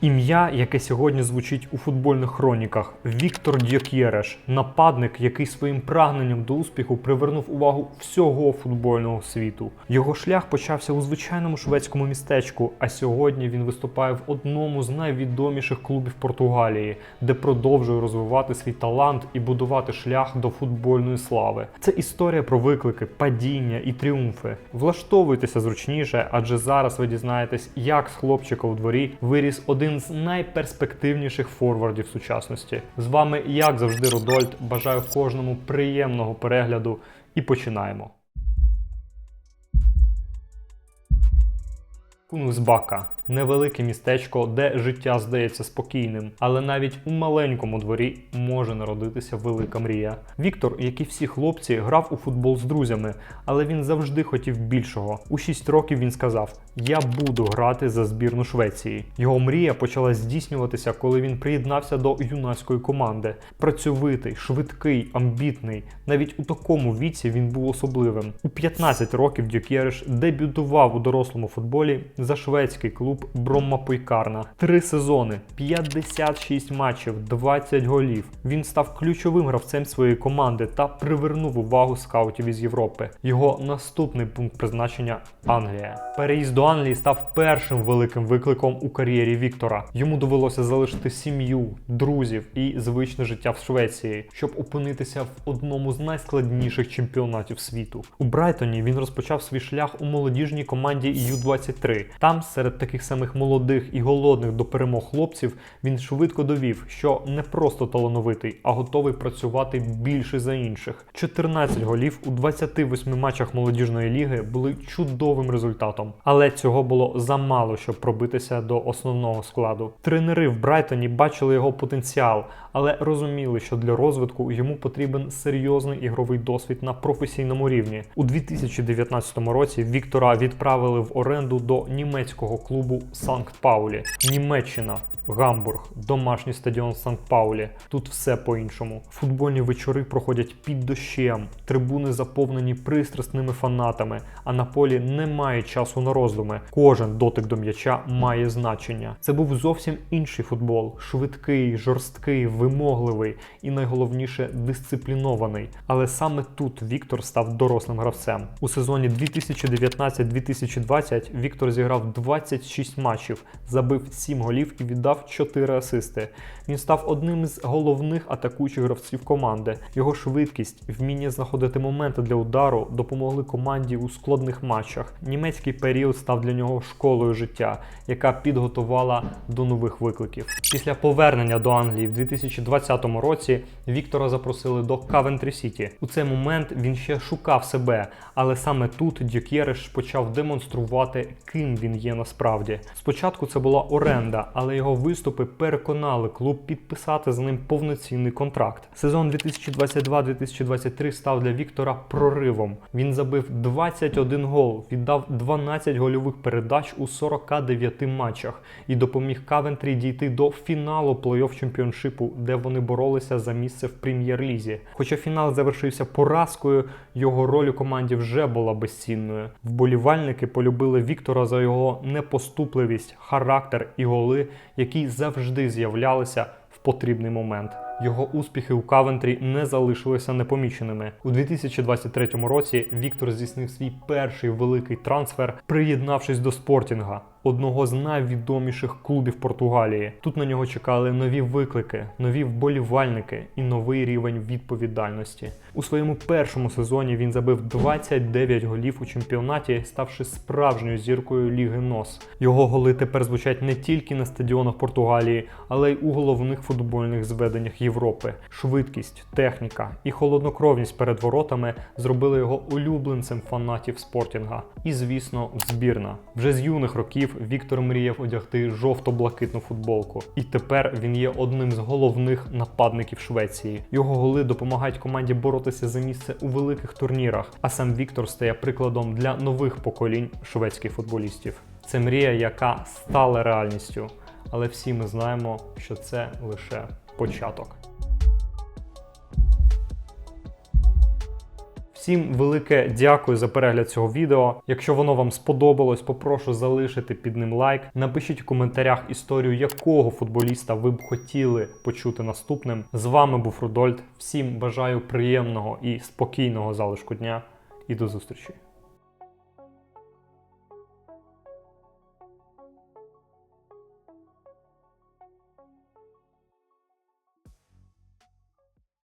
Ім'я, яке сьогодні звучить у футбольних хроніках, Віктор Дьокєреш, нападник, який своїм прагненням до успіху привернув увагу всього футбольного світу. Його шлях почався у звичайному шведському містечку, а сьогодні він виступає в одному з найвідоміших клубів Португалії, де продовжує розвивати свій талант і будувати шлях до футбольної слави. Це історія про виклики, падіння і тріумфи. Влаштовуйтеся зручніше, адже зараз ви дізнаєтесь, як з хлопчика у дворі виріс один з найперспективніших форвардів сучасності. З вами, як завжди, Рудольд. Бажаю кожному приємного перегляду і починаємо. Кунусбака невелике містечко, де життя здається спокійним, але навіть у маленькому дворі може народитися велика мрія. Віктор, як і всі хлопці, грав у футбол з друзями, але він завжди хотів більшого. У 6 років він сказав: Я буду грати за збірну Швеції. Його мрія почала здійснюватися, коли він приєднався до юнацької команди. Працьовитий, швидкий, амбітний. Навіть у такому віці він був особливим. У 15 років Дюкєриш дебютував у дорослому футболі за шведський клуб Бромма Пойкарна. Три сезони, 56 матчів, 20 голів. Він став ключовим гравцем своєї команди та привернув увагу скаутів із Європи. Його наступний пункт призначення Англія. Переїзд до Англії став першим великим викликом у кар'єрі Віктора. Йому довелося залишити сім'ю, друзів і звичне життя в Швеції, щоб опинитися в одному з найскладніших чемпіонатів світу. У Брайтоні він розпочав свій шлях у молодіжній команді Ю-23. Там, серед таких самих молодих і голодних до перемог хлопців, він швидко довів, що не просто талановитий, а готовий працювати більше за інших. 14 голів у 28 матчах молодіжної ліги були чудовим результатом, але цього було замало, щоб пробитися до основного складу. Тренери в Брайтоні бачили його потенціал, але розуміли, що для розвитку йому потрібен серйозний ігровий досвід на професійному рівні. У 2019 році Віктора відправили в оренду до німецького клубу Санкт Паулі, Німеччина. Гамбург, домашній стадіон Санкт-Паулі. Тут все по-іншому. Футбольні вечори проходять під дощем, трибуни заповнені пристрасними фанатами, а на полі немає часу на роздуми. Кожен дотик до м'яча має значення. Це був зовсім інший футбол: швидкий, жорсткий, вимогливий і найголовніше дисциплінований. Але саме тут Віктор став дорослим гравцем. У сезоні 2019-2020 Віктор зіграв 26 матчів, забив 7 голів і віддав 4 асисти. Він став одним з головних атакуючих гравців команди. Його швидкість, вміння знаходити моменти для удару допомогли команді у складних матчах. Німецький період став для нього школою життя, яка підготувала до нових викликів. Після повернення до Англії в 2020 році Віктора запросили до Кавентрі Сіті. У цей момент він ще шукав себе, але саме тут Дюкєреш почав демонструвати, ким він є насправді. Спочатку це була оренда, але його виступи переконали клуб підписати з ним повноцінний контракт. Сезон 2022-2023 став для Віктора проривом. Він забив 21 гол, віддав 12 гольових передач у 49 матчах і допоміг Кавентрі дійти до фіналу плей-офф чемпіоншипу, де вони боролися за місце в прем'єр-лізі. Хоча фінал завершився поразкою, його роль у команді вже була безцінною. Вболівальники полюбили Віктора за його непоступливість, характер і голи, які завжди з'являлися в потрібний момент. Його успіхи у Кавентрі не залишилися непоміченими. У 2023 році Віктор здійснив свій перший великий трансфер, приєднавшись до спортінга, одного з найвідоміших клубів Португалії. Тут на нього чекали нові виклики, нові вболівальники і новий рівень відповідальності. У своєму першому сезоні він забив 29 голів у чемпіонаті, ставши справжньою зіркою Ліги НОС. Його голи тепер звучать не тільки на стадіонах Португалії, але й у головних футбольних зведеннях Європи. Швидкість, техніка і холоднокровність перед воротами зробили його улюбленцем фанатів спортінга. І, звісно, збірна. Вже з юних років Віктор мріяв одягти жовто-блакитну футболку. І тепер він є одним з головних нападників Швеції. Його голи допомагають команді боротися за місце у великих турнірах, а сам Віктор стає прикладом для нових поколінь шведських футболістів. Це мрія, яка стала реальністю. Але всі ми знаємо, що це лише початок. Всім велике дякую за перегляд цього відео. Якщо воно вам сподобалось, попрошу залишити під ним лайк. Напишіть у коментарях історію, якого футболіста ви б хотіли почути наступним. З вами був Рудольд. Всім бажаю приємного і спокійного залишку дня і до зустрічі.